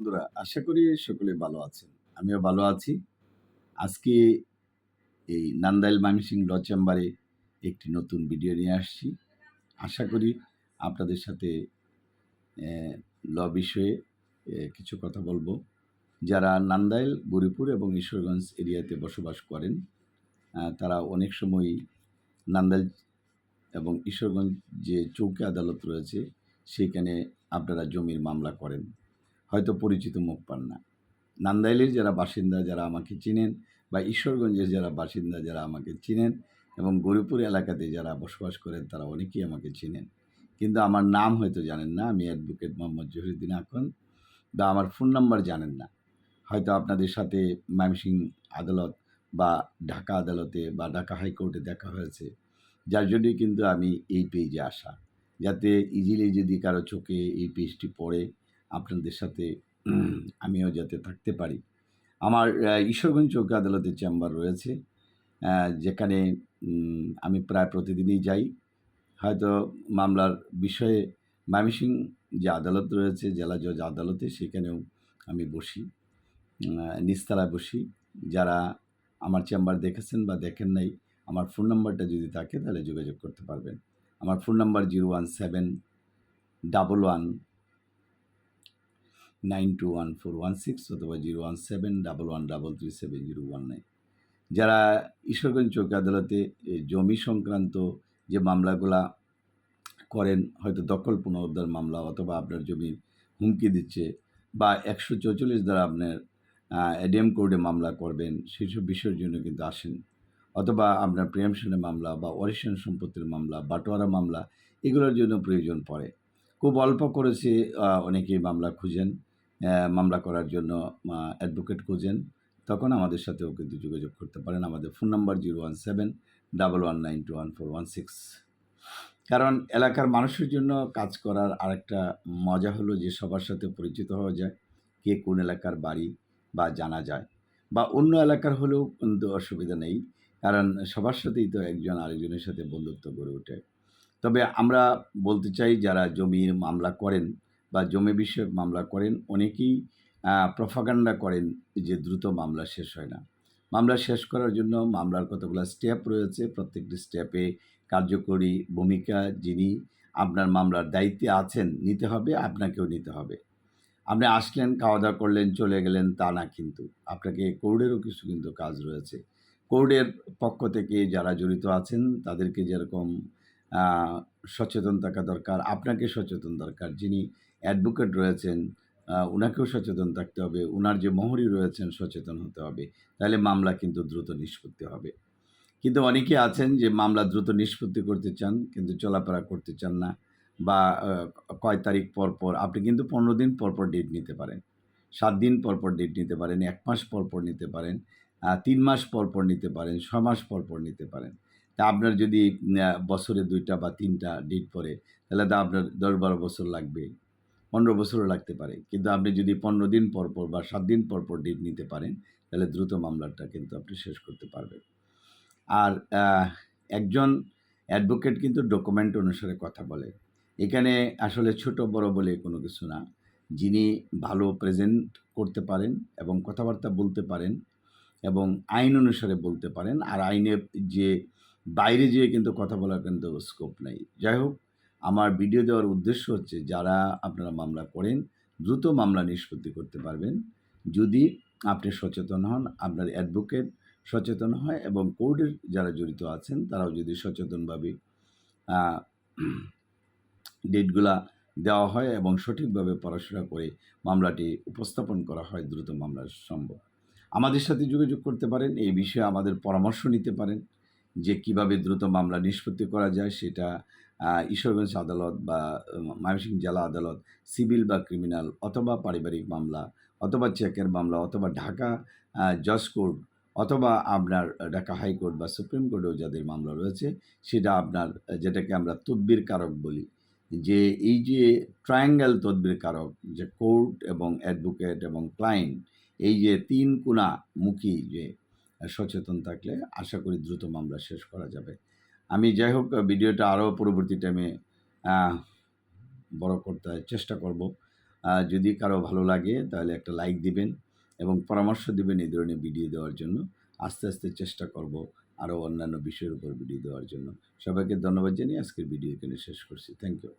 বন্ধুরা, আশা করি সকলে ভালো আছেন। আমিও ভালো আছি। আজকে এই নান্দাইল মামিসিং ল চেম্বারে একটি নতুন ভিডিও নিয়ে আসছি। আশা করি আপনাদের সাথে ল বিষয়ে কিছু কথা বলব। যারা নান্দাইল বুড়িপুর এবং ঈশ্বরগঞ্জ এরিয়াতে বসবাস করেন তারা অনেক সময় নান্দাইল এবং ঈশ্বরগঞ্জ যে চৌকি আদালত রয়েছে সেখানে আপনারা জমির মামলা করেন। হয়তো পরিচিত মুখ পান না। নান্দাইলের যারা বাসিন্দা, যারা আমাকে চিনেন বা ঈশ্বরগঞ্জের যারা বাসিন্দা, যারা আমাকে চিনেন এবং গরিপুর এলাকাতে যারা বসবাস করেন, তারা অনেকেই আমাকে চিনেন। কিন্তু আমার নাম হয়তো জানেন না, আমি অ্যাডভোকেট মোহাম্মদ জহিরুদ্দিন আকন বা আমার ফোন নাম্বার জানেন না। হয়তো আপনাদের সাথে ময়মনসিং আদালত বা ঢাকা আদালতে বা ঢাকা হাইকোর্টে দেখা হয়েছে, যার জন্যই কিন্তু আমি এই পেজে আসা। যাতে ইজিলি যদি কারও চোখে এই পেজটি পড়ে আপনাদের সাথে আমিও যাতে থাকতে পারি। আমার ঈশ্বরগঞ্জ চৌকি আদালতের চেম্বার রয়েছে যেখানে আমি প্রায় প্রতিদিনই যাই। হয়তো মামলার বিষয়ে ময়মনসিং যে আদালত রয়েছে, জেলা জজ আদালতে সেখানেও আমি বসি নিচতলায় বসি। যারা আমার চেম্বার দেখেছেন বা দেখেন নাই, আমার ফোন নাম্বারটা যদি থাকে তাহলে যোগাযোগ করতে পারবেন। আমার phone number zero one seven double one nine two one four one six অথবা zero one seven double one double three seven zero one nine. যারা ঈশ্বরগঞ্জ চৌকি আদালতে জমি সংক্রান্ত যে মামলাগুলা করেন, হয়তো দখল পুনরুদ্ধার মামলা অথবা আপনার জমি হুমকি দিচ্ছে বা একশো চৌচল্লিশ দ্বারা আপনার এডিএম কোর্টে মামলা করবেন, সেসব বিষয়ের জন্য কিন্তু আসেন। অথবা আপনার প্রিয়ামশনে মামলা বা অরিশন সম্পত্তির মামলা, বাটোয়ারা মামলা, এগুলোর জন্য প্রয়োজন পড়ে। খুব অল্প করেছে অনেকেই মামলা খুঁজেন। মামলা করার জন্য অ্যাডভোকেট খুঁজেন। তখন আমাদের সাথেও কিন্তু যোগাযোগ করতে পারেন। আমাদের phone number zero one seven double one nine two one four one six কারণ এলাকার মানুষের জন্য কাজ করার আরেকটা মজা হলো যে সবার সাথে পরিচিত হওয়া যায়, কে কোন এলাকার বাড়ি বা জানা যায়। বা অন্য এলাকার হলেও কিন্তু অসুবিধা নেই, কারণ সবার সাথেই তো একজন আরেকজনের সাথে বন্ধুত্ব গড়ে ওঠে। তবে আমরা বলতে চাই, যারা জমির মামলা করেন বা জমি বিষয়ক মামলা করেন, অনেকেই প্রফাগান্ডা করেন যে দ্রুত মামলা শেষ হয় না। মামলা শেষ করার জন্য মামলার কতগুলো স্টেপ রয়েছে, প্রত্যেকটি স্টেপে কার্যকরী ভূমিকা যিনি আপনার মামলার দায়িত্বে আছেন, নিতে হবে, আপনাকেও নিতে হবে। আপনি আসলেন খাওয়া দাওয়া করলেন, চলে গেলেন, তা না কিন্তু। আপনাকে কোর্টেরও কিছু কিন্তু কাজ রয়েছে। কোর্টের পক্ষ থেকে যারা জড়িত আছেন, তাদেরকে যেরকম সচেতন থাকা দরকার, আপনাকে সচেতন দরকার। যিনি অ্যাডভোকেট রয়েছেন ওনাকেও সচেতন থাকতে হবে ওনার যে মোহরি রয়েছেন, সচেতন হতে হবে। তাহলে মামলা কিন্তু দ্রুত নিষ্পত্তি হবে। কিন্তু অনেকে আছেন যে মামলা দ্রুত নিষ্পত্তি করতে চান, কিন্তু চলাফেরা করতে চান না বা কয় তারিখ পর পর, আপনি কিন্তু পনেরো দিন পর পর ডেট নিতে পারেন। সাত দিন পর পর ডেট নিতে পারেন, এক মাস পর পর নিতে পারেন তিন মাস পর পর নিতে পারেন ছ মাস পর পর নিতে পারেন। তা আপনার যদি বছরে দুইটা বা তিনটা ডেট পড়ে, তাহলে তো আপনার দশ বারো বছর লাগবে, পনেরো বছরও লাগতে পারে। কিন্তু আপনি যদি পনেরো দিন পর পর বা সাত দিন পর পর ডেট নিতে পারেন, তাহলে দ্রুত মামলাটা কিন্তু আপনি শেষ করতে পারবেন। আর একজন অ্যাডভোকেট কিন্তু ডকুমেন্ট অনুসারে কথা বলে। এখানে আসলে ছোট বড় বলে কোনো কিছু না। যিনি ভালো প্রেজেন্ট করতে পারেন এবং কথাবার্তা বলতে পারেন এবং আইন অনুসারে বলতে পারেন। আর আইনের যে বাইরে যেয়ে কিন্তু কথা বলার কিন্তু স্কোপ নেই। যাই হোক, আমার ভিডিও দেওয়ার উদ্দেশ্য হচ্ছে যারা আপনারা মামলা করেন, দ্রুত মামলা নিষ্পত্তি করতে পারবেন। যদি আপনি সচেতন হন, আপনার অ্যাডভোকেট সচেতন হয় এবং কোর্টের যারা জড়িত আছেন, তারাও যদি সচেতনভাবে ডেটগুলা দেওয়া হয় এবং সঠিকভাবে পড়াশোনা করে মামলাটি উপস্থাপন করা হয়, দ্রুত মামলা সম্ভব। আমাদের সাথে যোগাযোগ করতে পারেন, এই বিষয়ে আমাদের পরামর্শ নিতে পারেন। যে কীভাবে দ্রুত মামলা নিষ্পত্তি করা যায় সেটা ঈশ্বরগঞ্জ আদালত বা ময়মনসিংহ জেলা আদালত, সিভিল বা ক্রিমিনাল অথবা পারিবারিক মামলা, অথবা চেকের মামলা, অথবা ঢাকা জজ কোর্ট, অথবা আপনার ঢাকা হাইকোর্ট বা সুপ্রিম কোর্টেও যাদের মামলা রয়েছে, সেটা আপনার, যেটাকে আমরা তদবির কারক বলি। যে এই যে ট্রায়াঙ্গেল তদবির কারক, যে কোর্ট এবং অ্যাডভোকেট এবং ক্লায়েন্ট, এই যে তিন কোণা মুখী যে সচেতন থাকলে আশা করি দ্রুত মামলা শেষ করা যাবে। আমি যাই হোক, ভিডিওটা আরও পরবর্তী টাইমে বড় করতে চেষ্টা করব। যদি কারও ভালো লাগে, তাহলে একটা লাইক দিবেন এবং পরামর্শ দিবেন এই ধরনের ভিডিও দেওয়ার জন্য। আস্তে আস্তে চেষ্টা করব আরও অন্যান্য বিষয়ের উপর ভিডিও দেওয়ার জন্য। সবাইকে ধন্যবাদ জানিয়ে আজকের ভিডিও এখানে শেষ করছি। Thank you